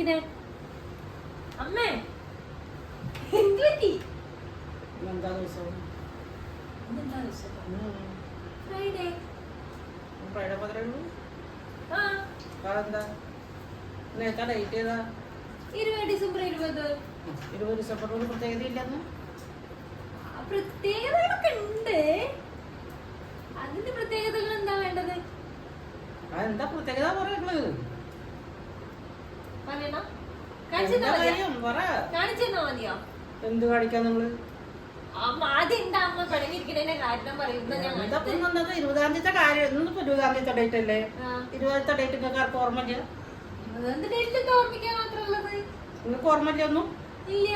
ഇരിക്കണേ അമ്മേ. എന്ത് പറ്റി എന്താ ദിവസം? ഇന്നെന്താ ദിവസം? ഫ്രൈഡേ ഫ്രൈഡേ പത്രേ ഉള്ളൂ? ആ. അതെന്താ നേരത്തെ ഡേറ്റ് ചെയ്താ ഇരുപത് ഡിസംബർ ഇരുപത്. ഇരുപത് ഡിസംബർ ഒരു പ്രത്യേകത ഇല്ലെന്ന്? പ്രത്യേകതകളൊക്കെ ഉണ്ട്. അതിന്റെ പ്രത്യേകതകൾ എന്താ വേണ്ടത്? അതെന്താ പ്രത്യേകത പറയുന്നത് പറയണോ കാണിച്ചു എന്താ തന്നാ മതിയോ കാര്യം പറ കാണിച്ചു തന്നാ മതിയോ എന്ത് കാണിക്കാൻ നിങ്ങൾ അമ്മ ആദ്യം എന്താ അമ്മ പിണങ്ങിയിരിക്കണേന്റെ കാരണം പറയുന്നത് എന്താ ഇപ്പം വന്നത്? ഇരുപതാം തീയതി കാര്യം. ഇന്നിപ്പോ ഇരുപതാം തീയതി ഡേറ്റ് അല്ലേ. ഇരുപതാമത്തെ ഡേറ്റ് നിങ്ങൾക്ക് ആർക്കും ഓർമ്മയില്ല? നിങ്ങൾക്ക് ഓർമ്മയില്ല ഒന്നും? ഇല്ല.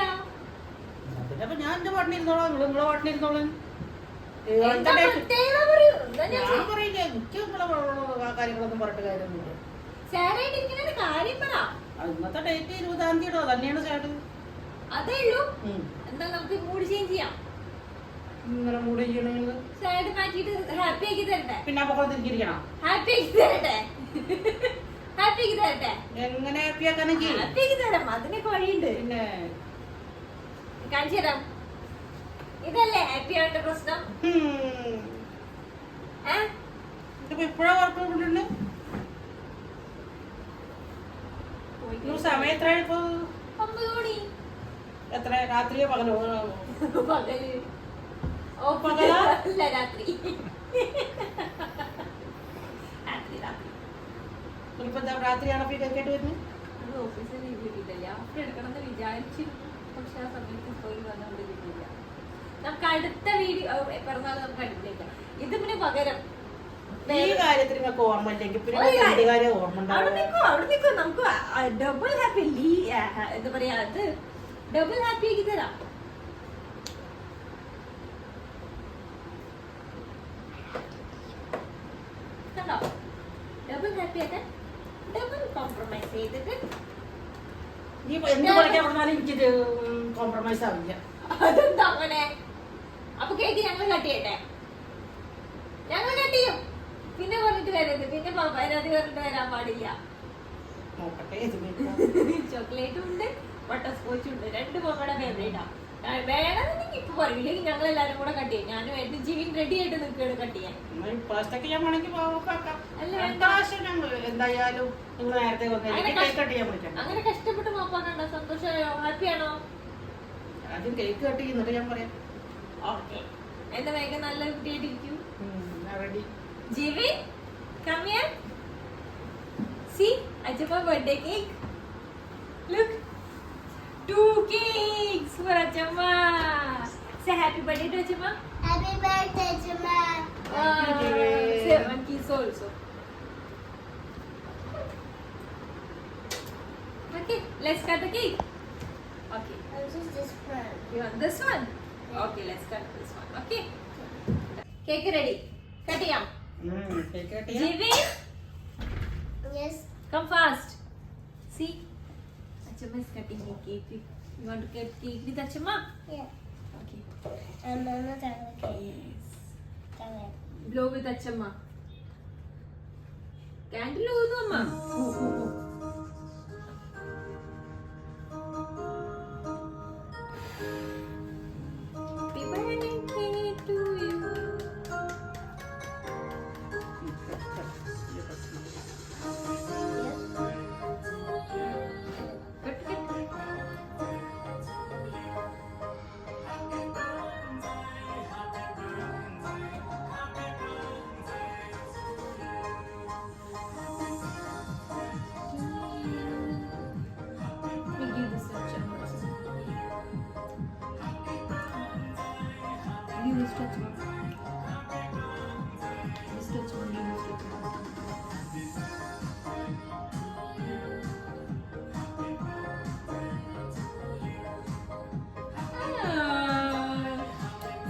പിന്നെ അപ്പൊ ഞാൻ എന്റെ പാട്ടിനിരുന്നോളാം നിങ്ങൾ നിങ്ങളെ പാട്ടിനിരുന്നോളാം ഞാൻ പറയില്ല. എനിക്ക് നിങ്ങളെ കാര്യങ്ങളൊന്നും പറഞ്ഞിട്ട് കാര്യമൊന്നുമില്ല. കാര്യം പറ. ഇന്നത്തെ ഡേറ്റ് ഇരുപതാം തീയതിയോ? തന്നെയാണ് ചേട്ടൻ അതേ ഉള്ളൂ. എന്താ നമുക്ക് മൂഡ് ചേഞ്ച് ചെയ്യാം. ചെയ്യണമെങ്കിൽ സൈഡ് മാറ്റിയിട്ട് ഹാപ്പി ആക്കി തരട്ടെ. പിന്നെ അപ്പൊ തിരിച്ചിരിക്കണം. ഹാപ്പി ആക്കി തരട്ടെ. ഹാപ്പി ആക്കി തരട്ടെ. എങ്ങനെ ഹാപ്പി ആക്കാനെങ്കിൽ ഹാപ്പി ആക്കി തരാം. അതിനൊക്കെ വഴിയുണ്ട്. പിന്നെ? കാണിച്ചു തരാം. ഇതല്ലേ ഹാപ്പി ആവേണ്ട പ്രശ്നം? ഇപ്പഴാ കൊണ്ടുണ്ട് സമയം എത്ര ഇപ്പൊ? ഒമ്പത് മണി. എത്ര? രാത്രിയോ പകലോ? പകൽ. ഓ പകല രാത്രി. രാത്രി രാത്രി. ഇപ്പൊ എന്താ രാത്രിയാണ് കേട്ട് വരുന്നത്? അത് ഓഫീസിൽ ലീവ് കിട്ടിയിട്ടില്ല. ഓഫീസ് എടുക്കണമെന്ന് വിചാരിച്ചിരുന്നു. പക്ഷെ ആ സമയത്ത് പോയി വന്നുകൊണ്ട് കിട്ടിയില്ല. നമുക്ക് അടുത്ത വീഡിയോ പിറന്നാൾ നമുക്ക് അടുത്തേക്കാം ഇതിന് പകരം. ഈ കാര്യത്തിൽ നിങ്ങൾക്ക് ഓർമ്മ ഇല്ലെങ്കിൽ പിന്നെ ഒരു നിങ്ങൾക്ക് എന്ത് കാര്യം. കാര്യം ഓർമ്മ അവിടെ നിൽക്കോ അവിടെ നിൽക്കോ നമുക്ക് ഡബിൾ ഹാപ്പി ലീ എന്താ പറയാ അത് ഡബിൾ ഹാപ്പി ആക്കി തരാം. കണ്ടോ? ഡബിൾ ഹാപ്പി ആക്കാൻ ഡബിൾ കോംപ്രമൈസ് ചെയ്തിട്ട് നീ എന്ത് പറയാൻ പറഞ്ഞാലും എനിക്കിത് കോംപ്രമൈസ് ആവില്ല. അതെന്താ അങ്ങനെ? അപ്പൊ കേക്ക് ഞങ്ങൾ കട്ട് ചെയ്യട്ടെ ഞങ്ങൾ കട്ട് ചെയ്യും പിന്നെ പറഞ്ഞിട്ട് വരരുത് പിന്നെ പറഞ്ഞിട്ട് വരാൻ പാടില്ല. ചോക്ലേറ്റ് ഉണ്ട് ബട്ടർ സ്കോച്ചും ഉണ്ട്. രണ്ട് മമ്മയുടെ ഫേവറേറ്റാ വേണമെന്നുണ്ടെങ്കിൽ ഇപ്പൊ പറയില്ലെങ്കിൽ ഞങ്ങൾ എല്ലാരും കൂടെ കട്ട് ചെയ്യും. ഞാനും എന്റെ ജീവൻ റെഡി ആയിട്ട് നിൽക്കുകയാണ് കട്ട് ചെയ്യാൻ. അങ്ങനെ കഷ്ടപ്പെട്ട് നോക്കാനുണ്ടോ സന്തോഷമായോ? ഹാപ്പിയാണോ ആദ്യം കേക്ക് കട്ട് ചെയ്യുന്നിട്ട് ഞാൻ പറയാം. ഓക്കെ എന്റെ വേഗം നല്ല കുട്ടിയായിട്ടിരിക്കും ready Jivin, Come here. See, I took my birthday cake. Look. Two cakes for Ajamma. Say happy birthday to Ajamma. Happy birthday, Ajamma. Uh, say one kiss also. Okay, let's cut the cake. Okay. This one. You want this one? Okay, let's cut this one. Okay. Cake ready. Cut it out. Jivin. Yes. Come fast. See, Achama is cutting the cake. You want to cut cake with Achama? Yeah. Okay. And Mama Tanga. Yes. Tanga. Blow with Achama. Candle ഊതു അമ്മ.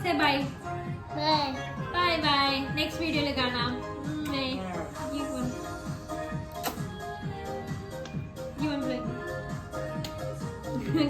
Say bye.